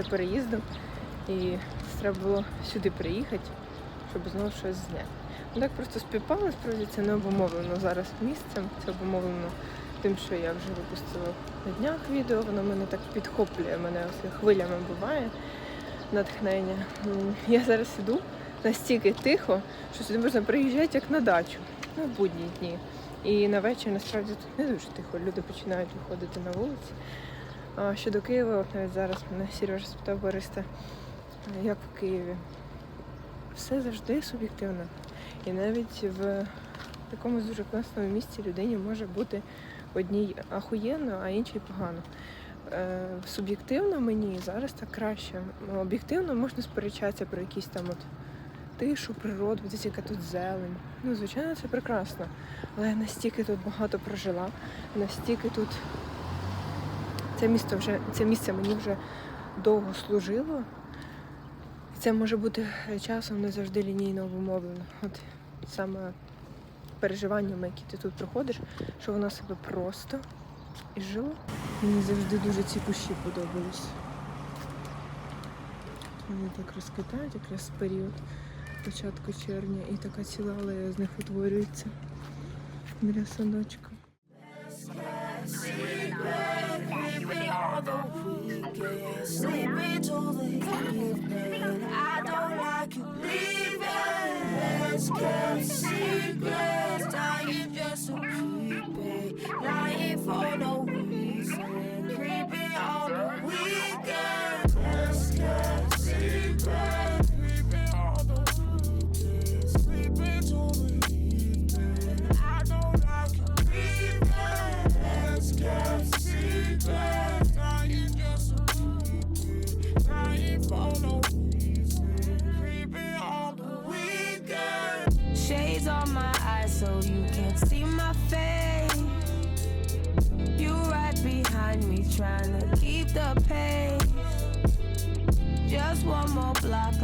Після переїзду. І треба було сюди приїхати, щоб знову щось зняти. Ну так просто співпало, справді це не обумовлено зараз місцем, це обумовлено тим, що я вже випустила на днях відео, воно мене так підхоплює, мене хвилями буває натхнення. Я зараз іду настільки тихо, що сюди можна приїжджати як на дачу, в будні дні. І на вечір насправді тут не дуже тихо, люди починають виходити на вулиці. Щодо Києва, от навіть зараз мене Сережа спитав Бориста, як в Києві. Все завжди суб'єктивно. І навіть в такому дуже класному місці людині може бути одній ахуєнно, а іншій погано. Е, суб'єктивно мені зараз так краще. Об'єктивно можна сперечатися про якісь там от тишу, природу, десь яка тут зелень. Ну, звичайно, це прекрасно. Але я настільки тут багато прожила, настільки тут це місто вже це місце мені вже довго служило. Це може бути часом не завжди лінійно обумовлено. От саме переживаннями, які ти тут проходиш, що воно себе просто і жило. Мені завжди дуже ці кущі подобались. Вони так розквітають якраз період початку червня і така ціла алея з них утворюється біля садочка. Sleeping till the evening. I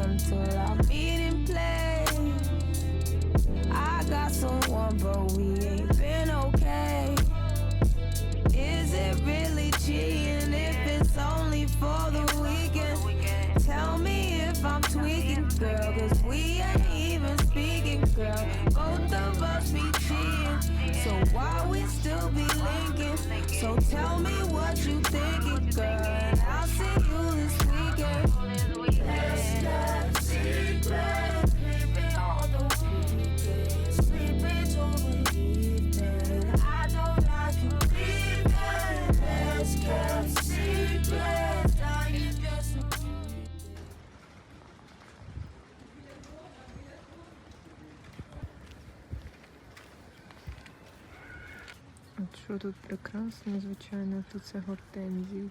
until I meet in place. I got someone, but we ain't been okay. Is it really cheating if it's only for the weekend? Tell me if I'm tweaking, girl, cause we ain't even speaking, girl. Both of us be cheating, so why we still be linking? So tell me what you thinking, тут прекрасно, звичайно, тут це гортензії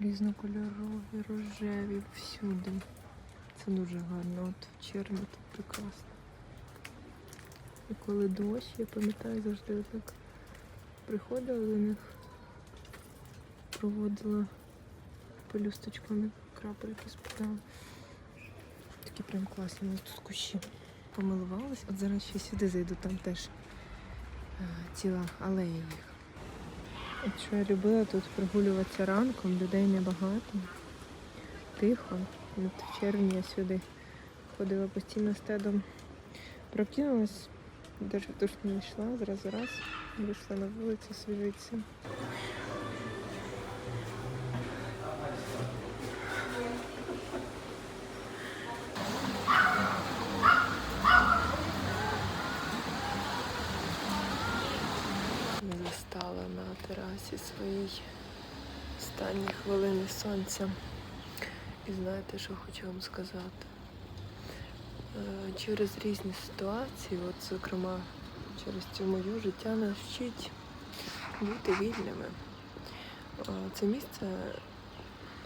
різнокольорові, рожеві всюди. Це дуже гарно. От в червні тут прекрасно. І коли дощ, я пам'ятаю, завжди так приходила до них, проводила пелюсточками крапельки спитала. Такі прям класні у нас тут кущі. Помилувалась. От зараз ще сюди зайду, там теж ціла алея їх. От що я любила тут прогулюватися ранком, людей небагато, тихо. От в червні я сюди ходила постійно стедом. Прокинулась, навіть в не йшла, зразу раз, вийшла на вулицю свіжитися. Я застала на терасі своїй останні хвилини сонця. І знаєте, що хочу вам сказати? Е, Через різні ситуації, от зокрема через цю мою життя нас вчить бути вільними. е, це місце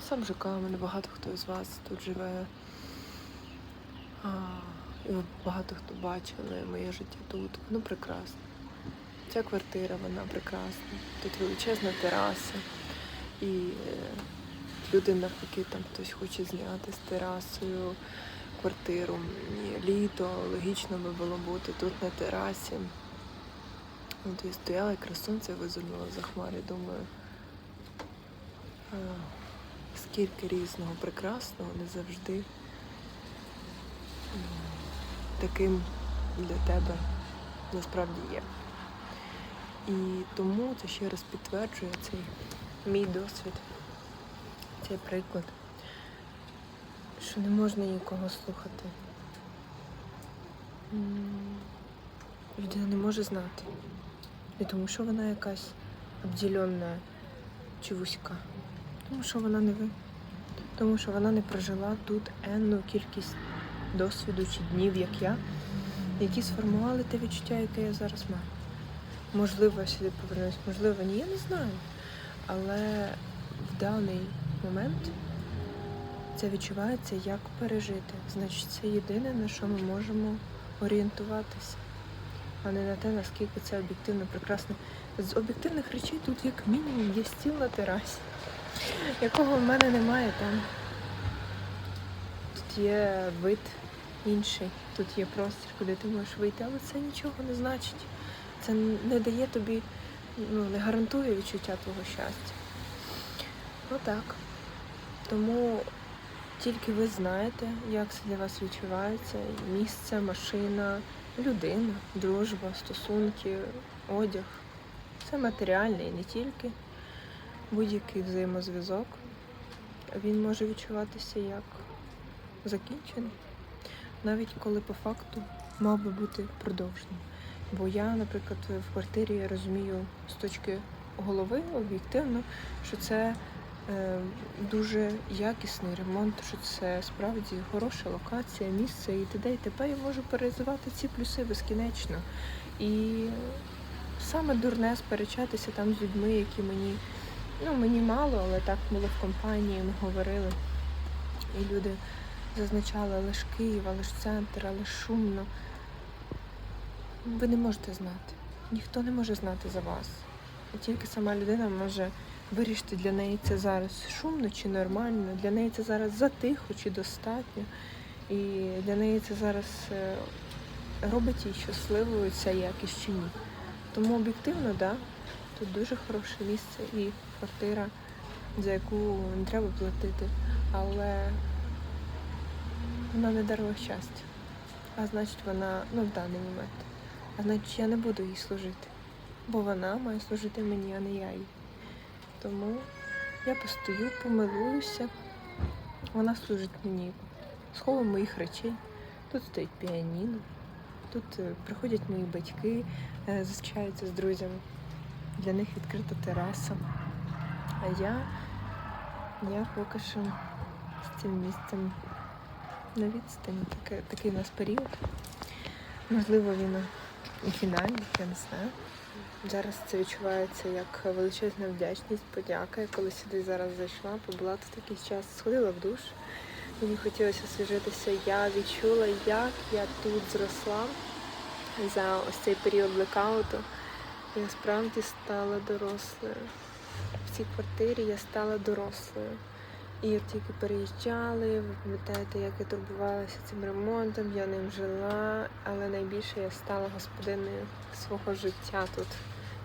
сам ЖК, мене багато хто з вас тут живе. І багато хто бачили моє життя тут. Воно прекрасне. Ця квартира, вона прекрасна. Тут величезна тераса. І е, люди навпаки там хтось хоче зняти з терасою квартиру. І літо логічно би було бути тут на терасі. От я стояла, якраз сонце визирнуло за хмари, думаю, скільки різного прекрасного не завжди таким для тебе насправді є. І тому це ще раз підтверджує цей мій досвід, цей приклад, що не можна нікого слухати. Людина не може знати. Не тому, що вона якась обділена чи вузька. Тому що вона не ви. Тому що вона не прожила тут енну кількість досвіду чи днів, як я, які сформували те відчуття, яке я зараз маю. Можливо, я сюди повернусь, можливо, ні, я не знаю. Але в даний момент це відчувається як пережити. Значить, це єдине, на що ми можемо орієнтуватися а не на те, наскільки це об'єктивно прекрасно. З об'єктивних речей тут як мінімум є стіл на терасі, якого в мене немає там. Тут є вид інший, тут є простір, куди ти можеш вийти, але це нічого не значить. Це не дає тобі, ну, не гарантує відчуття твого щастя. Отак. Тому тільки ви знаєте, як це для вас відчувається. Місце, машина, людина, дружба, стосунки, одяг. Це матеріальне і не тільки. Будь-який взаємозв'язок. Він може відчуватися як закінчений, навіть коли по факту мав би бути продовжений. Бо я, наприклад, в квартирі я розумію з точки голови об'єктивно, що це е, дуже якісний ремонт, що це справді хороша локація, місце і т.д. і т.п. Я можу перезивати ці плюси безкінечно. І саме дурне сперечатися там з людьми, які мені, ну мені мало, але так було в компанії, ми говорили. І люди зазначали, але ж Київ, але ж центр, але ж шумно. Ви не можете знати. Ніхто не може знати за вас. І тільки сама людина може вирішити для неї це зараз шумно чи нормально, для неї це зараз затихо чи достатньо. І для неї це зараз е, робить її щасливою ця якість чи ні. Тому об'єктивно, да, тут дуже хороше місце і квартира, за яку не треба платити, але вона не дарує щастя. А значить, вона ну, в даний момент. А значить, я не буду їй служити. Бо вона має служити мені, а не я їй. Тому я постою, помилуюся. Вона служить мені сховом моїх речей. Тут стоїть піаніно, тут е, приходять мої батьки, е, зустрічаються з друзями. Для них відкрита тераса. А я, я поки що з цим місцем на відстані. Таке, такий у нас період. Можливо, він і я не знаю. Зараз це відчувається як величезна вдячність, подяка. Я коли сюди зараз зайшла, побула тут якийсь час, сходила в душ. Мені хотілося освіжитися. Я відчула, як я тут зросла за ось цей період блекауту. Я справді стала дорослою. В цій квартирі я стала дорослою. І як тільки переїжджали, ви пам'ятаєте, як я турбувалася цим ремонтом, я ним жила, але найбільше я стала господиною свого життя тут,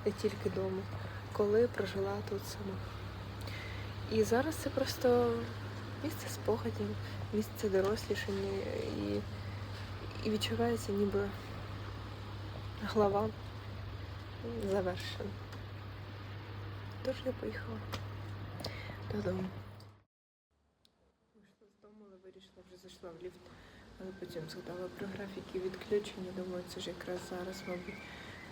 не тільки вдома, коли прожила тут сама. І зараз це просто місце спогадів, місце дорослішання і, і відчувається ніби глава завершена. Тож я поїхала додому. Вийшла з дому, але в ліфт, але потім згадала про графіки відключення. Думаю, це ж якраз зараз, мабуть,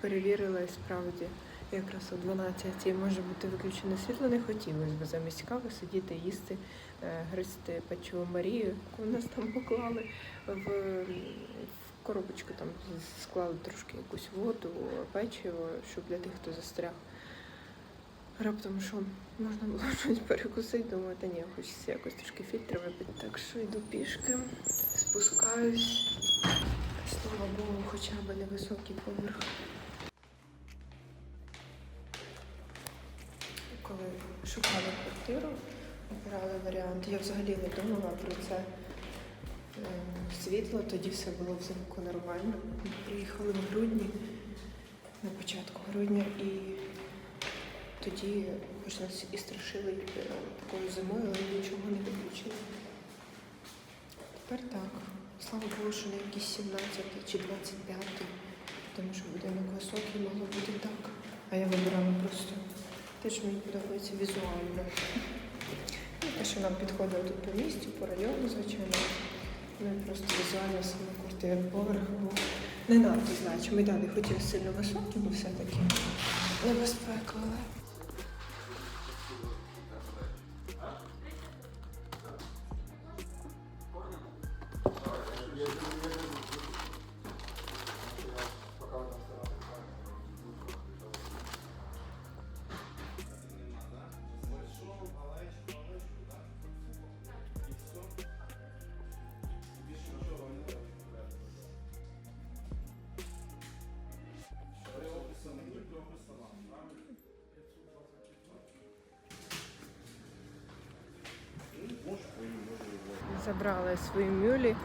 перевірила і справді якраз о 12 може бути виключене світло. Не хотілося б замість кави сидіти, їсти, е, гристи печиву Марію, яку нас там поклали в коробочку, там склали трошки якусь воду, печиво, щоб для тих, хто застряг. Раптом що можна було щось перекусити, думаю, та ні, хочеться якось трошки фільтри випити. Так що йду пішки, спускаюсь. Слава Богу, хоча б невисокий поверх. Коли шукала квартиру, обирала варіант. Я взагалі не думала про це. Е, Світло, тоді все було взимку нормально. Ми приїхали в грудні, на початку грудня, і тоді хоч нас і страшили такою зимою, але нічого не виключили. Тепер так. Слава Богу, що не якийсь 17 чи 25, тому що будинок високий могло бути так. А я вибирала просто те, що мені подобається візуально. І те, що нам підходило тут по місцю, по району, звичайно. Ну і просто візуально саме квартира поверх був не надто значимий. Да, не хотів сильно високий, бо все-таки небезпека, Забрали свої мюлі. Е,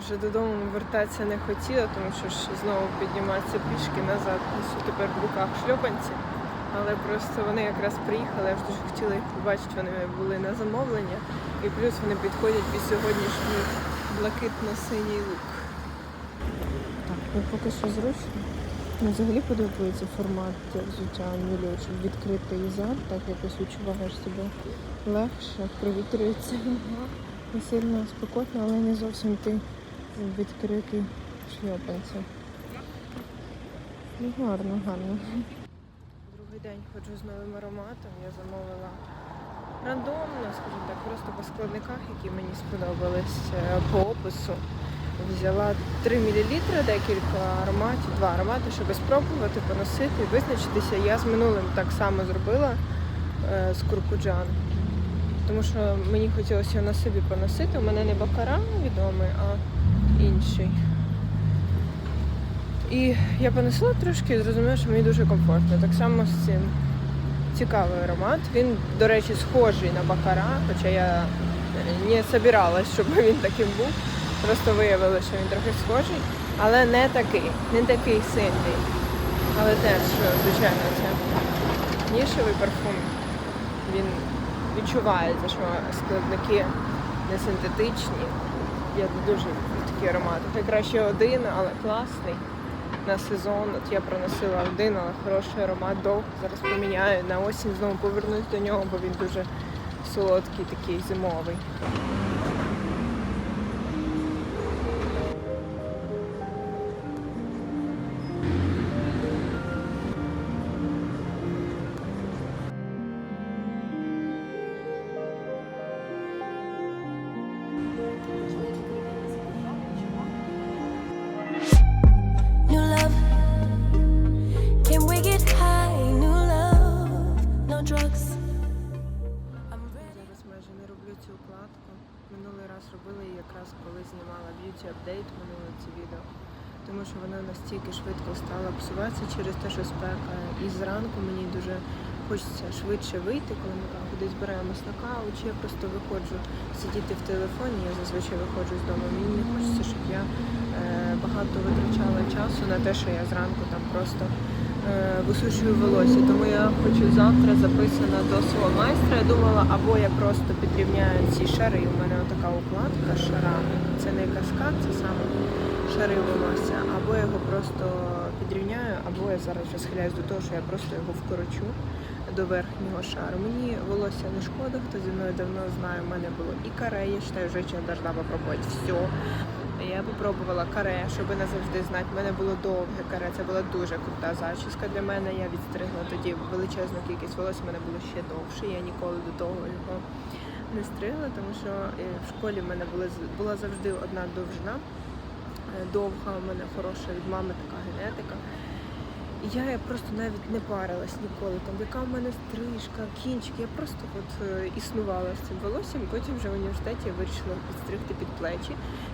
Вже додому вертатися не хотіла, тому що ж знову підніматися пішки назад. Несу тепер в руках шльопанці. Але просто вони якраз приїхали, я ж дуже хотіла їх побачити, вони були на замовлення. І плюс вони підходять під сьогоднішній блакитно-синій лук. Так, ну поки що зручно. Мені взагалі подобається формат взуття мюлі, щоб відкрити зад, так якось відчуваєш себе легше, провітрюється. Не сильно спекотно, але не зовсім ти відкритий шльопанцем. Ну, гарно, гарно. Другий день ходжу з новим ароматом. Я замовила рандомно, скажімо так, просто по складниках, які мені сподобались е, по опису. Взяла 3 мл декілька ароматів, два аромати, щоб спробувати, поносити, визначитися. Я з минулим так само зробила е, з куркуджан. Тому що мені хотілося його на собі поносити. У мене не бакара відомий, а інший. І я понесла трошки і зрозуміла, що мені дуже комфортно. Так само з цим цікавий аромат. Він, до речі, схожий на бакара, хоча я не збиралась, щоб він таким був. Просто виявилося, що він трохи схожий, але не такий, не такий сильний. Але теж, звичайно, це нішевий парфум. Він відчувається, що складники не синтетичні. Я дуже люблю такі аромати. Найкраще краще один, але класний на сезон. От я приносила один, але хороший аромат довго. Зараз поміняю. На осінь знову повернусь до нього, бо він дуже солодкий, такий зимовий. Хочеться швидше вийти, коли ми там кудись збираємось на каву, чи я просто виходжу сидіти в телефоні, я зазвичай виходжу з дому. Мені не хочеться, щоб я е, багато витрачала часу на те, що я зранку там просто е, висушую волосся. Тому я хочу завтра записана до свого майстра. Я думала, або я просто підрівняю ці шари. і У мене отака укладка шарами. Це не каскад, це саме шари волосся. Або я його просто підрівняю, або я зараз вже схиляюсь до того, що я просто його вкорочу до верхнього шару. Мені волосся не шкода, хто зі мною давно знає. У мене було і каре, я вважаю, женщина должна попробувати все. Я попробувала каре, щоб назавжди знати. У мене було довге каре, це була дуже крута зачіска для мене. Я відстригла тоді величезну кількість волосся, у мене було ще довше. Я ніколи до того його не стригла, тому що е, в школі в мене була, була завжди одна довжина. Е, Довга, у мене хороша від мами така генетика. Я просто навіть не парилась ніколи. Там яка в мене стрижка, кінчик. Я просто от е, існувала з цим волоссям. Потім вже в університеті я вирішила підстригти під плечі.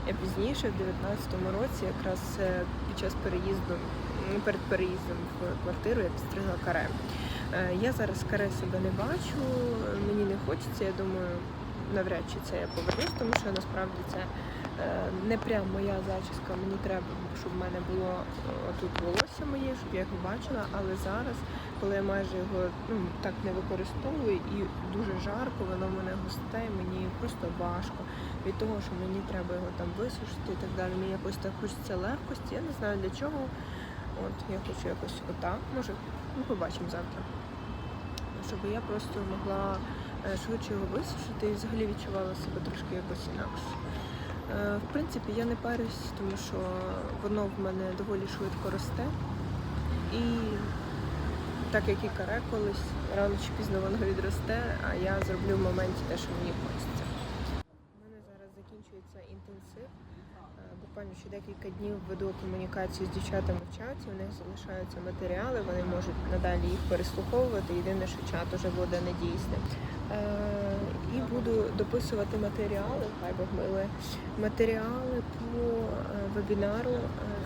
Я пізніше, в 19-му році, якраз е, під час переїзду, ну, перед переїздом в квартиру, я підстригла каре. Е, Я зараз каре себе не бачу, мені не хочеться. Я думаю, навряд чи це я повернусь, тому що насправді це не прям моя зачіска. Мені треба, щоб в мене було е, тут волосся моє, щоб я його бачила. Але зараз, коли я майже його ну, так не використовую і дуже жарко, воно в мене густе, мені просто важко від того, що мені треба його там висушити і так далі. Мені якось так хочеться легкості. Я не знаю для чого. От я хочу якось отак. Може, ну побачимо завтра. Щоб я просто могла е, швидше його висушити і взагалі відчувала себе трошки якось інакше. Е, В принципі, я не парюсь, тому що воно в мене доволі швидко росте. І так як і каре колись, рано чи пізно воно відросте, а я зроблю в моменті те, що мені хочеться. У мене зараз закінчується інтенсив. Е, Буквально ще декілька днів веду комунікацію з дівчатами в чаті, у них залишаються матеріали, вони можуть надалі їх переслуховувати. Єдине, що чат уже буде недійсним. Е, І буду дописувати матеріали, хай Бог милує, матеріали по е, вебінару е,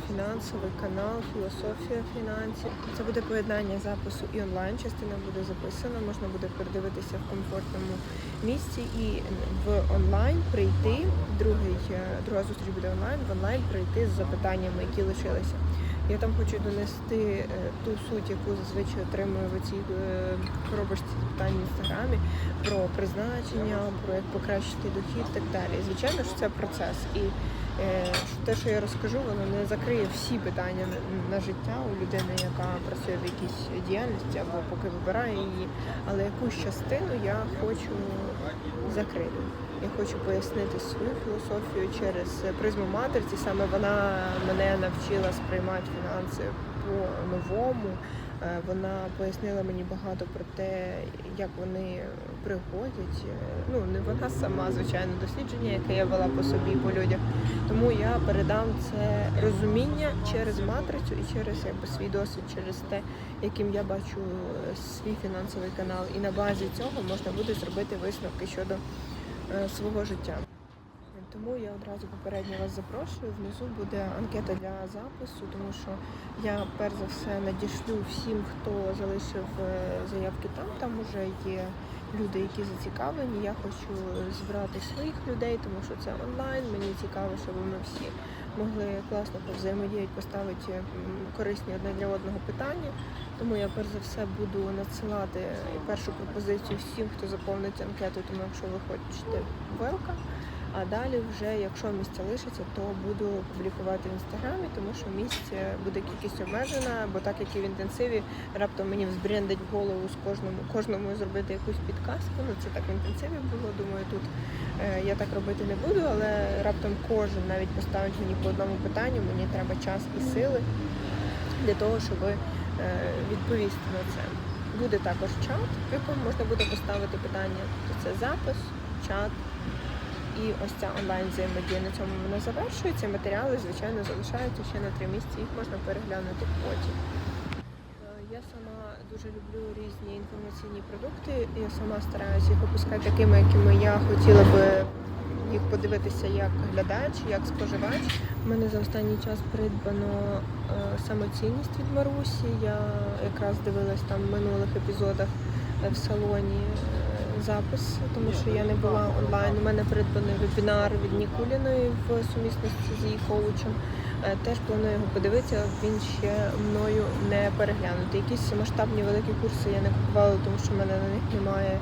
фінансовий канал, філософія фінансів. Це буде поєднання запису і онлайн. Частина буде записана, можна буде передивитися в комфортному місці і в онлайн прийти. Другий, е, друга зустріч буде онлайн, в онлайн прийти з запитаннями, які лишилися. Я там хочу донести е, ту суть, яку зазвичай отримую в цій е, коробочці запитань в інстаграмі про призначення, про як покращити дохід і так далі. І, звичайно, що це процес. І е, те, що я розкажу, воно не закриє всі питання на, на життя у людини, яка працює в якійсь діяльності або поки вибирає її. Але якусь частину я хочу закрити. Я хочу пояснити свою філософію через призму матриці. Саме вона мене навчила сприймати фінанси по-новому. Е, Вона пояснила мені багато про те, як вони приходять. Е, Ну, не вона сама, звичайно, дослідження, яке я вела по собі по людях. Тому я передам це розуміння через матрицю і через якби, свій досвід, через те, яким я бачу е, свій фінансовий канал. І на базі цього можна буде зробити висновки щодо свого життя. Тому я одразу попередньо вас запрошую. Внизу буде анкета для запису, тому що я перш за все надішлю всім, хто залишив е, заявки там. Там вже є люди, які зацікавлені. Я хочу збирати своїх людей, тому що це онлайн. Мені цікаво, щоб ми всі могли класно повзаємодіяти, поставити корисні одне для одного питання. Тому я перш за все буду надсилати першу пропозицію всім, хто заповнить анкету. Тому якщо ви хочете велка. А далі, вже якщо місця лишиться, то буду публікувати в інстаграмі, тому що місць буде кількість обмежена, бо так як і в інтенсиві, раптом мені взбрендить голову з кожному кожному зробити якусь підказку. Ну це так в інтенсиві було. Думаю, тут е, я так робити не буду, але раптом кожен навіть поставить мені по одному питанню. Мені треба час і сили для того, щоб е, відповісти на це. Буде також чат, в якому можна буде поставити питання. То це запис, чат. І ось ця онлайн взаємодія на цьому вона завершується. Матеріали, звичайно, залишаються ще на три місяці, їх можна переглянути потім. Е, Я сама дуже люблю різні інформаційні продукти. Я сама стараюся їх опускати такими, якими я хотіла би їх подивитися як глядач, як споживач. У мене за останній час придбано е, самоцінність від Марусі. Я якраз дивилась там в минулих епізодах е, в салоні запис, тому що я не була онлайн. У мене придбаний вебінар від Нікуліної в сумісності з її коучем. Е, Теж планую його подивитися, він ще мною не переглянутий. Якісь масштабні великі курси я не купувала, тому що в мене на них немає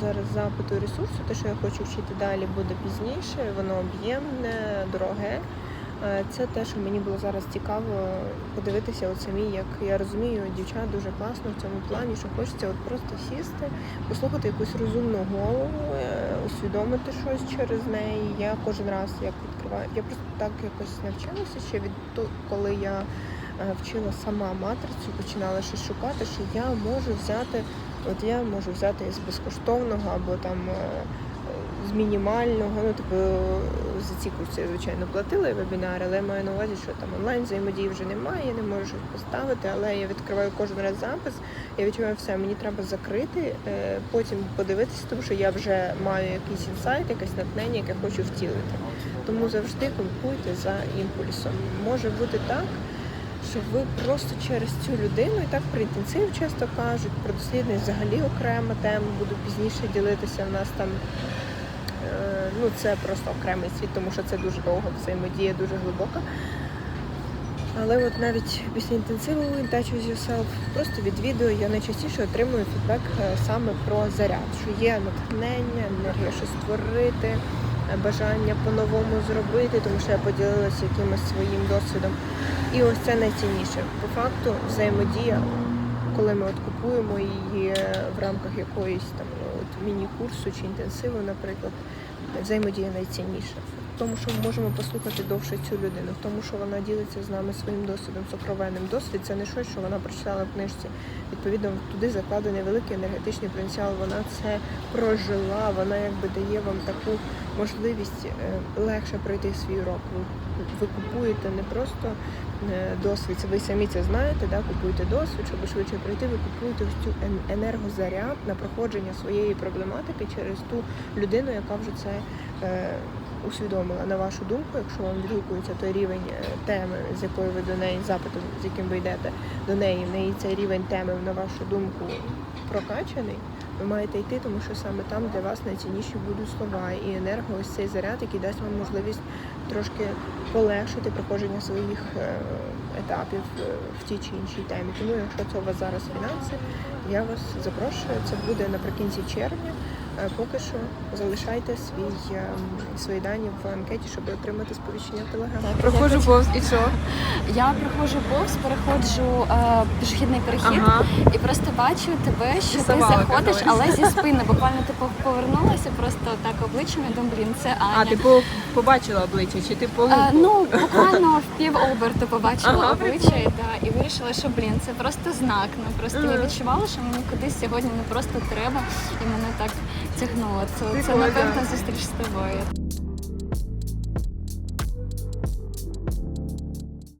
зараз запиту і ресурсу. Те, що я хочу вчити далі, буде пізніше. Воно об'ємне, дороге. Е, Це те, що мені було зараз цікаво подивитися от самі, як я розумію, дівчат дуже класно в цьому плані, що хочеться от просто сісти, послухати якусь розумну голову, е, усвідомити щось через неї. Я кожен раз як відкриваю. Я просто так якось навчилася ще від того, коли я е, вчила сама матрицю, починала щось шукати, що я можу взяти, от я можу взяти з безкоштовного або там. З мінімального. Ну, типу, за ці курси я, звичайно, платила і вебінари, але я маю на увазі, що там онлайн взаємодії вже немає, я не можу щось поставити, але я відкриваю кожен раз запис, я відчуваю все, мені треба закрити, е, потім подивитися, тому що я вже маю якийсь інсайт, якесь натхнення, яке хочу втілити. Тому завжди купуйте за імпульсом. Може бути так, що ви просто через цю людину і так про інтенсив часто кажуть, про дослідність взагалі окрема тема, буду пізніше ділитися. У нас там ну це просто окремий світ, тому що це дуже довго взаємодія, дуже глибока. Але от навіть після інтенсиву Touch with Yourself, просто від відео я найчастіше отримую фідбек е, саме про заряд, що є натхнення, енергія щось створити, е, бажання по-новому зробити, тому що я поділилася якимось своїм досвідом. І ось це найцінніше. По факту взаємодія, коли ми от купуємо її е, в рамках якоїсь там міні-курсу чи інтенсиву, наприклад, взаємодія найцінніша. Тому, що ми можемо послухати довше цю людину, в тому, що вона ділиться з нами своїм досвідом, сокровенним. Досвід це не щось, що вона прочитала в книжці. Відповідно, туди закладений великий енергетичний потенціал. Вона це прожила, вона якби дає вам таку можливість е, легше пройти свій урок. Ви, ви купуєте не просто е, досвід, ви самі це знаєте, да? купуєте досвід, щоб швидше пройти, ви купуєте ось цю енергозаряд на проходження своєї проблематики через ту людину, яка вже це е, усвідомила. На вашу думку, якщо вам відгукується той рівень е, теми, з якою ви до неї запитом, з яким ви йдете до неї, в неї цей рівень теми, на вашу думку, прокачаний. Ви маєте йти, тому що саме там для вас найцінніші будуть слова і енерго, ось цей заряд, який дасть вам можливість трошки полегшити проходження своїх е, етапів е, в тій чи іншій темі. Тому, якщо це у вас зараз фінанси, я вас запрошую. Це буде наприкінці червня. Е, Поки що залишайте свій, е, свої дані в анкеті, щоб отримати сповіщення в телеграм. Проходжу повз і що? Я проходжу повз, переходжу е, пішохідний перехід і просто бачу тебе, що ти заходиш, але зі спини. Буквально ти пов- повернулася просто так обличчям і думаю, блін, це Аня. А, ти побачила обличчя, чи ти по Е, ну, буквально в пів оберту побачила Ага, обличчя да, і вирішила, що блін, це просто знак. Ну просто я відчувала, що мені кудись сьогодні не просто треба, і мене так тягнуло. Це, це напевно зустріч з тобою.